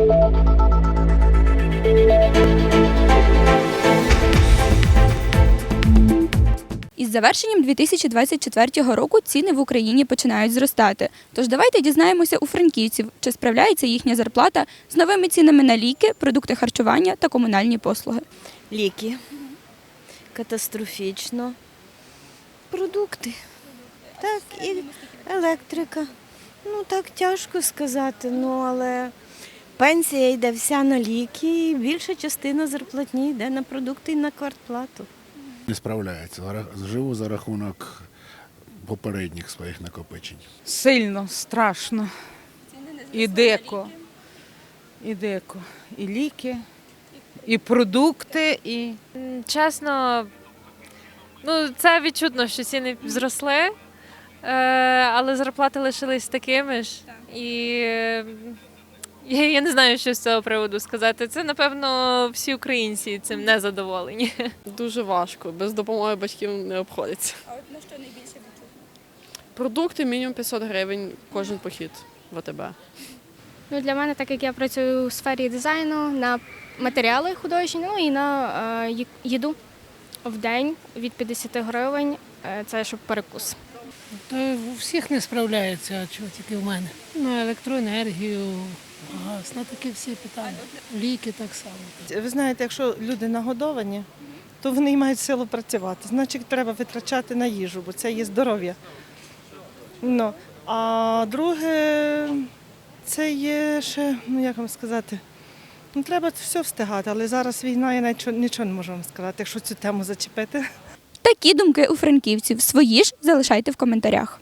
Із завершенням 2024 року ціни в Україні починають зростати. Тож давайте дізнаємося у франківців, чи справляється їхня зарплата з новими цінами на ліки, продукти харчування та комунальні послуги. Ліки. Катастрофічно. Продукти. Так, і електрика. Ну так тяжко сказати, ну але пенсія йде вся на ліки, і більша частина зарплатні йде на продукти і на квартплату. Не справляється. Живу за рахунок попередніх своїх накопичень. Сильно, страшно. І дико. І дико. І ліки, і продукти, і Чесно, ну це відчутно, що ціни зросли, е, але зарплати лишились такими ж. І я, я не знаю, що з цього приводу сказати. Це, напевно, всі українці цим не задоволені. Дуже важко. Без допомоги батьків не обходиться. А от на що найбільше відчутно? Продукти мінімум 500 гривень кожен похід в АТБ. Ну, для мене, так як я працюю у сфері дизайну на матеріали художні, ну і на е, їду в день від 50 гривень. Е, це щоб перекус. То у всіх не справляється, а чого тільки в мене. На електроенергію, газ, на такі всі питання. Ліки так само. Ви знаєте, якщо люди нагодовані, то вони й мають силу працювати. Значить, треба витрачати на їжу, бо це є здоров'я. Ну, а друге, це є ще, ну як вам сказати, ну треба все встигати, але зараз війна, я навіть нічого не можу вам сказати, якщо цю тему зачепити. Такі думки у франківців. Свої ж залишайте в коментарях.